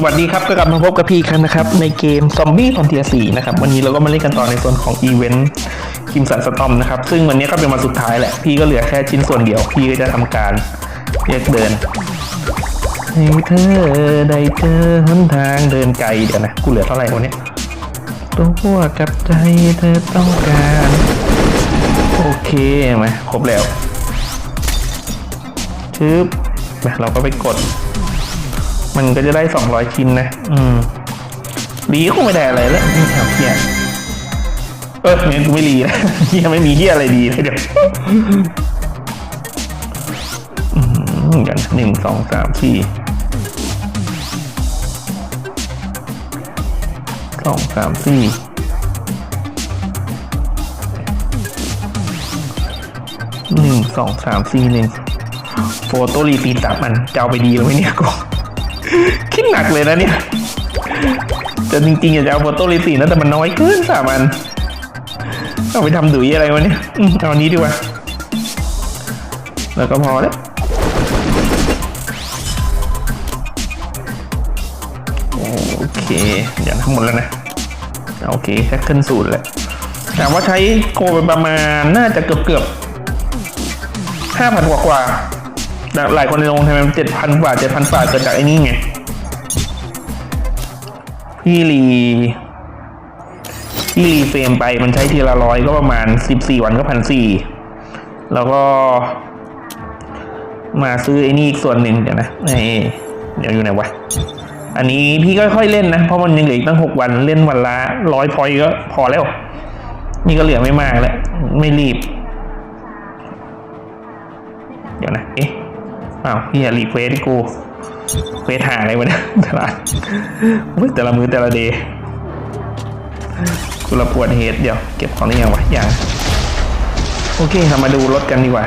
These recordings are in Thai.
สวัสดีครับก็กลับมาพบกับพี่ครั้งนะครับ ในเกมซอมบี้ฟอนเทียสี่นะครับ วันนี้เราก็มาเล่นกันต่อในส่วนของอีเวนต์คิมสันสตอมนะครับ ซึ่งวันนี้ก็เป็นวันสุดท้ายแหละ พี่ก็เหลือแค่ชิ้นส่วนเดียว พี่ก็จะทำการแยกเดินให้เธอได้เจอหนทางเดินไกลเดี๋ยวนะ กูเหลือเท่าไหร่วันนี้ตัวกับใจเธอต้องการ โอเคไหมครบแล้วชึบมาเราก็ไปกด มันก็จะได้200ชิ้นนะ อืมรีคงไม่ได้อะไรแล้วนี่ครับเฮียเอองั้นกูไม่รีแล้วเฮียไม่มีเฮียอะไรดีเลยเดี๋ยวอืมอย่างหนึ่งสองสามสี่สองสามสี่หนึ่งสองสามสี่หนึ่งโฟโต้รีฟีนสามอันจะเอาไปดีหรือไม่เนี่ยกู คิดหนักเลยนะเนี่ยแต่จริงๆอยากจะเอาโฟโต้ลิสีนะแต่มันน้อยเกินสามัน เอาไปทำดุยอะไรวะเนี่ยเอาอันนี้ดีกว่า แล้วก็พอแล้วโอเคอย่างทั้งหมดแล้วนะ โอเคแค่ขึ้นศูนย์แล้วแต่ว่าใช้โกไปประมาณน่าจะเกือบเกือบห้าพันกว่ากว่า หลายคนในลงทำไมเจ็ดพันกว่าเจ็ดพันกว่าเกิดจากไอ้นี่ไง พี่รีพี่รีเฟรมไปมันใช้ทีละร้อยก็ประมาณสิบสี่วันก็พันสี่แล้วก็ มาซื้อไอ้นี่อีกส่วนหนึ่งเดี๋ยวนะไอ้เดี๋ยวอยู่ไหนวะอันนี้พี่ก็ค่อยเล่นนะ เพราะมันยังเหลืออีกตั้งหกวันเล่นวันละร้อยพอยก็พอแล้ว นี่ก็เหลือไม่มากแล้ว ไม่รีบ เดี๋ยวนะ เอ๊ะ อ้าวพี่อย่ารีเควสกูเควสหาอะไรวะเนี่ยตลาดอุ๊ยแต่ละมือแต่ละเดย์กูละปวดเฮดเดี๋ยว เก็บของได้ยังวะยังโอเคเรามาดูรถกันดีกว่า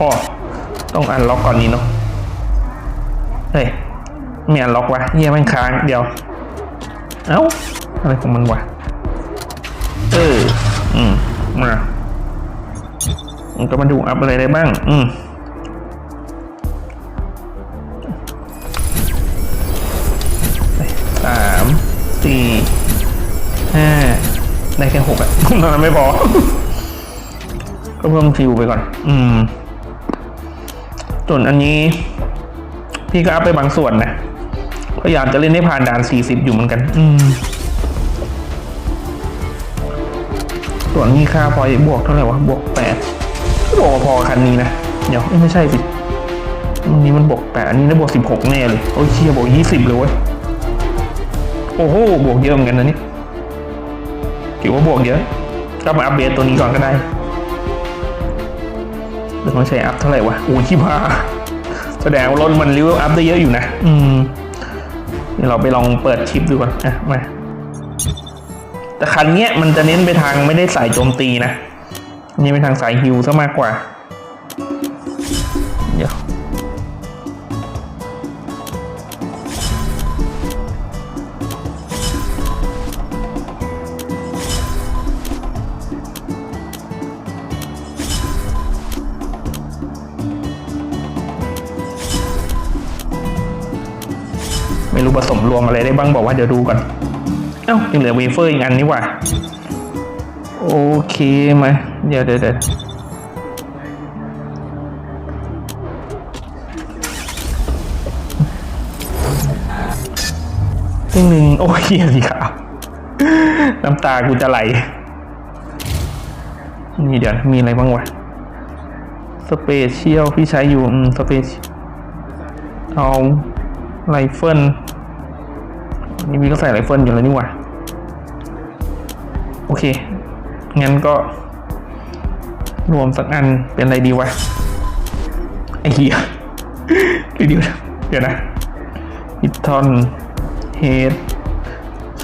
อ๋อต้องอันล็อกก่อนนี้เนาะเฮ้ยไม่อันล็อกวะเฮียแม่งค้างเดี๋ยว เอ้าอะไรของมันวะเอออืมมามันก็มาดูอัพอะไรได้บ้าง อืม ห้าได้แค่หกอะ ตอนนั้นไม่พอ ก็เพิ่มฟิวไปก่อน อืม ส่วนอันนี้ พี่ก็อัพไปบางส่วนนะพยายามจะเล่นให้ผ่านด่านสี่สิบอยู่เหมือนกัน อืม ส่วนนี้ค่าพอยบวกเท่าไหร่วะ บวกแปดบวกพอคันนี้นะ เดี๋ยวไม่ใช่สิอันนี้มันบวกแปดอันนี้ได้บวกสิบหกแน่เลย โอ้ยเชียบวกยี่สิบเลยเว้ย โอ้โห บวกเยอะเหมือนกันนะนี่ ถือว่าบวกเยอะ ก็มาอัปเดตตัวนี้ก่อนก็ได้เดี๋ยวต้องใช้อัพเท่าไหร่วะโอ้ยที่พาแสดงว่ารถมันริ้วอัพได้เยอะอยู่นะ อืมเดี๋ยวเราไปลองเปิดชิปดูก่อนอะมาแต่คันเนี้ยมันจะเน้นไปทางไม่ได้สายโจมตีนะนี่ไปทางสายฮิวซะมากกว่า รู้ผสมรวมอะไรได้บ้างบอกว่าเดี๋ยวดูก่อน เอ้ายังเหลือเวเฟอร์อีกอันนี่หว่าโอเคมาเดี๋ยวเดี๋ยวเดี๋ยวซึ่งหนึ่งโอ้ยเหี้ยสีขาวน้ำตากูจะไหล นี่เดี๋ยว มีอะไรบ้างวะสเปเชียลพี่ใช้อยู่ อืม สเปเชียลเอาไรเฟิล นี่มีก็ใส่ไรเฟิลอยู่แล้วนี่หว่าโอเค งั้นก็ รวมสักอันเป็นอะไรดีวะ ไอ้เหี้ยเดี๋ยวนะเดี๋ยวนะฮิทอนเฮด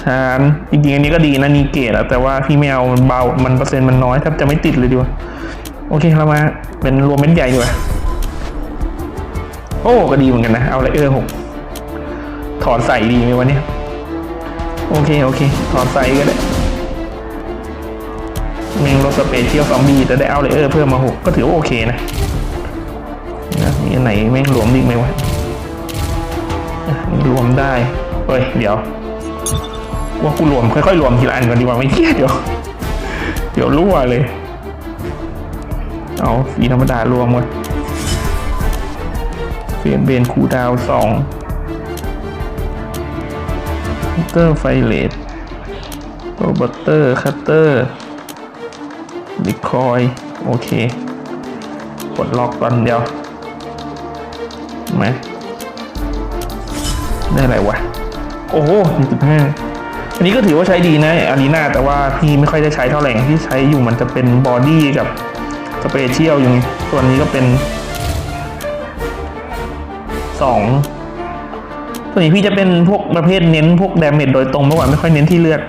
ชานจริงๆอันนี้ก็ดีนะนีเกตอะแต่ว่าพี่ไม่เอามันเบา มันเปอร์เซ็นต์มันน้อยแทบจะไม่ติดเลยดีกว่า โอเคเรามาเป็นรวมเม็ดใหญ่ดีกว่า โอ้ ก็ดีเหมือนกันนะ เอาอะไรเออหกถอดใส่ดีไหมวะเนี่ย โอเค โอเคถอดใส่ก็ได้มงรถสเปเชียลซอมบี้แต่ได้เอาเลเยเออเพิ่มมาหกก็ถือว่าโอเคนะนะมีอันไหนแม่งหลวมดีไหมวะรวมได้เฮ้ย เดี๋ยว ว่ากูรวมค่อยๆรวมทีละอันก่อนดีกว่าไม่เที่ยเดี๋ยว เดี๋ยวรั่วเลย เอาสีธรรมดารวมกันเปลี่ยนเบนคูดาวสอง คัตเตอร์ไฟเลตโรบัตเตอร์ คัตเตอร์ดิคอย โอเคกดล็อกก่อนเดียวเห็นไหมได้อะไรวะ โอ้โห1.5อันนี้ก็ถือว่าใช้ดีนะอารีนาแต่ว่าพี่ไม่ค่อยได้ใช้เท่าไหร่ที่ใช้อยู่มันจะเป็นบอดี้กับสเปเชียลอย่างนี้ส่วนนี้ก็เป็นสอง ส่วนนี้พี่จะเป็นพวกประเภทเน้นพวกดาเมจโดยตรงมากกว่าไม่ค่อยเน้นที่เลือด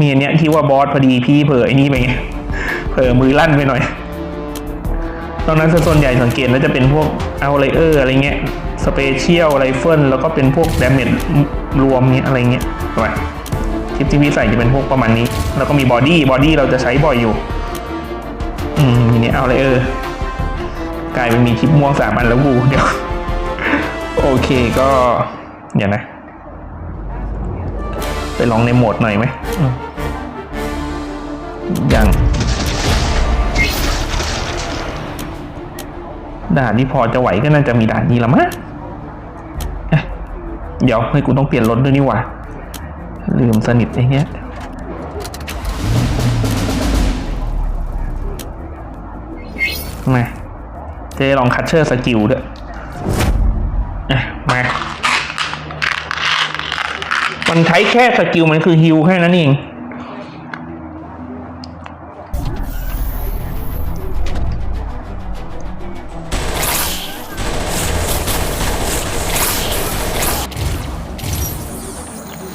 มีอันเนี้ยที่ว่าบอสพอดีพี่เผลอไอ้นี่ไปไงเผลอมือลั่นไปหน่อยตอนนั้นส่วนใหญ่สังเกตแล้วจะเป็นพวกเอาไลเออร์อะไรเงี้ยสเปเชียลไรเฟิลแล้วก็เป็นพวกดาเมจรวมเงี้ยอะไรเงี้ยถูกไหมคลิปที่พี่ใส่จะเป็นพวกประมาณนี้ แล้วก็มีบอดี้บอดี้เราจะใช้บ่อยอยู่ อืมนี่เอาไลเออร์กลายเป็นมีคลิปม่วงสามอันแล้วกูเดี๋ยว โอเคก็เดี๋ยวนะ ไปลองในโหมดหน่อยไหมอืมยังด่านที่พอจะไหวก็น่าจะมีด่านนี้ละมั้งเอ๊ะเดี๋ยวเฮ้กูต้องเปลี่ยนรถด้วยนี่หว่า ลืมสนิทไอ้เงี้ยมาเจลองคัตเชอร์สกิลด้วย มา มันใช้แค่สกิลมันคือฮิลแค่นั้นเอง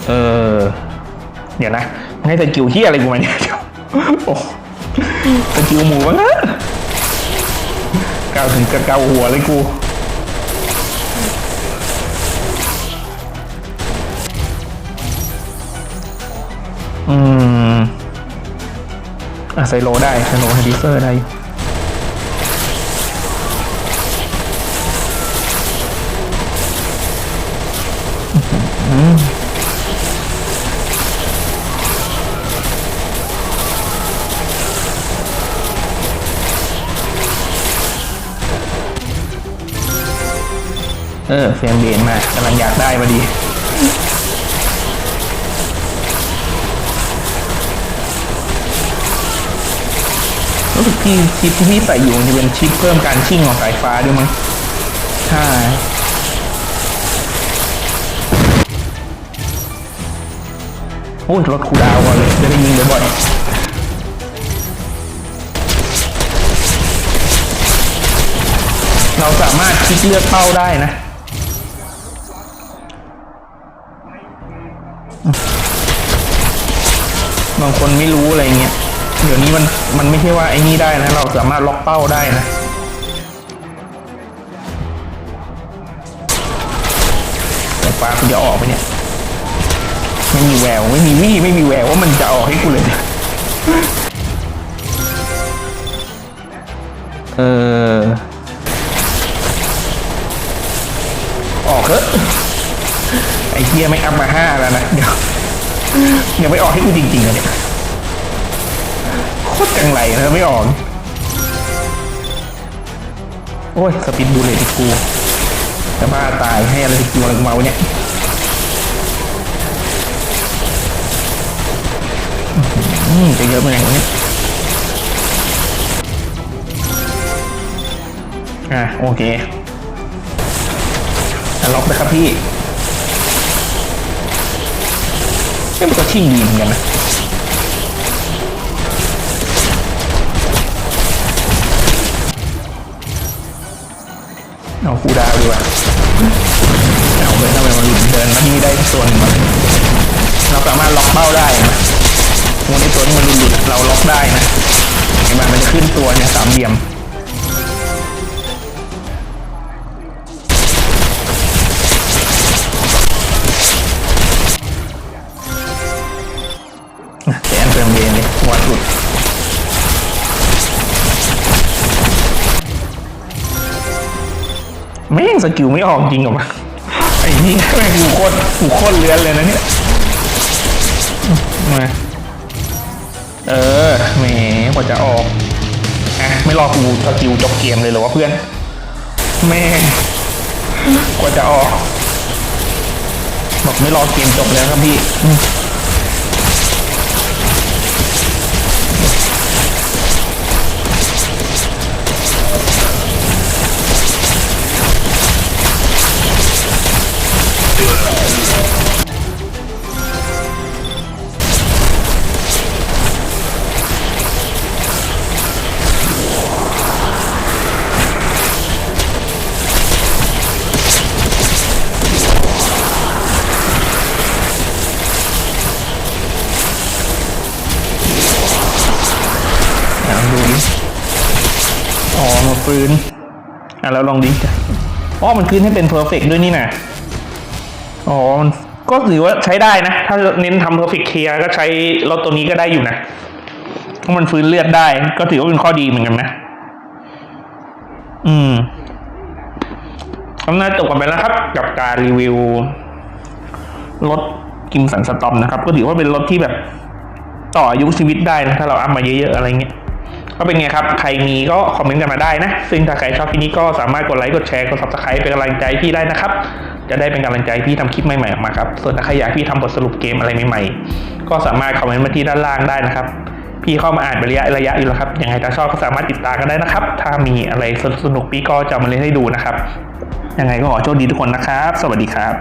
เออ เดี๋ยวนะ ให้สกิลที่อะไรกูมาเนี่ยโอ้สกิลหมูวะนะก้าวถึงกระเกาหัวเลยกู อืมอะไซโลได้ไซโลไฮดิเซอร์ได้อยู่อืมเออเฟียงเบนมากำลังอยากได้พอดี รู้สึกที่ชิปที่พี่ใส่อยู่มันจะเป็นชิปเพิ่มการชิ่งของสายฟ้าด้วยมั้งใช่โอ้ยรถคูดาวน์ก่อนเลยจะได้ยิงบ่อยๆเราสามารถคลิกเลือกเป้าได้นะบางคนไม่รู้อะไรเงี้ย เดี๋ยวนี้มันมันไม่ใช่ว่าไอ้นี่ได้นะ เราสามารถล็อกเป้าได้นะแต่ฟ้าคุณจะออกไปเนี่ย ไม่มีแววไม่มีวี่ไม่มีแววว่ามันจะออกให้กูเลยเออออกเถอะไอ้เฮียไม่อัพมาห้าแล้วนะ เดี๋ยวเดี๋ยวไม่ออกให้กูจริงๆเลยเนี่ย โคตรจังไรนะไม่ออก โอ้ยสปินบูเลตอีกกูจะบ้าตายให้อะไรสกิลอะไรกูมาวะเนี่ยอืมจะเยอะไปไหนวะเนี่ยอะโอเคอะล็อกนะครับพี่เอ้ยมันก็ชิ่งดีเหมือนกันนะ เอาคูดาวดีกว่าเอาเลยถ้ามันเดินมาที่ได้ส่วนมันเราสามารถล็อกเป้าได้นะมูในตัวนมันหลุดเราล็อกได้นะเห็นไหมมันจะขึ้นตัวเนี่ยสามเหลี่ยม แม่งสกิลไม่ออกจริงหรอวะนี่แม่งหูโคตรหูโคตรเลื้อนเลยนะเนี่ยมาเออแหมกว่าจะออกอะไม่รอกูสกิลจบเกมเลยหรอวะเพื่อนแม่งกว่าจะออกบอกไม่รอเกมจบแล้วครับพี่ คืน อะแล้วลองดิจ้ะอ๋อมันขึ้นให้เป็นเพอร์เฟกด้วยนี่นะอ๋อมันก็ถือว่าใช้ได้นะ ถ้าเน้นทำเพอร์เฟกเคลียร์ก็ใช้รถตัวนี้ก็ได้อยู่นะเพราะมันฟื้นเลือดได้ ก็ถือว่าเป็นข้อดีเหมือนกันนะ อืมก็น่าจบกันไปแล้วครับ กับการรีวิวรถกิมสันสตอมนะครับ ก็ถือว่าเป็นรถที่แบบต่ออายุชีวิตได้นะ ถ้าเราอัพมาเยอะๆอะไรเงี้ย ก็เป็นไงครับ ใครมีก็คอมเมนต์กันมาได้นะ ซึ่งถ้าใครชอบคลิปนี้ก็สามารถกดไลค์กดแชร์กด subscribe เป็นกำลังใจพี่ได้นะครับ จะได้เป็นกำลังใจพี่ทำคลิปใหม่ๆออกมาครับ ส่วนถ้าใครอยากพี่ทำบทสรุปเกมอะไรใหม่ๆ ก็สามารถคอมเมนต์มาที่ด้านล่างได้นะครับ พี่เข้ามาอ่านเป็นระยะระยะอยู่แล้วครับ ยังไงถ้าชอบก็สามารถติดตามกันได้นะครับ ถ้ามีอะไรสนุกพี่ก็จะมาเล่นให้ดูนะครับ ยังไงก็ขอโชคดีทุกคนนะครับ สวัสดีครับ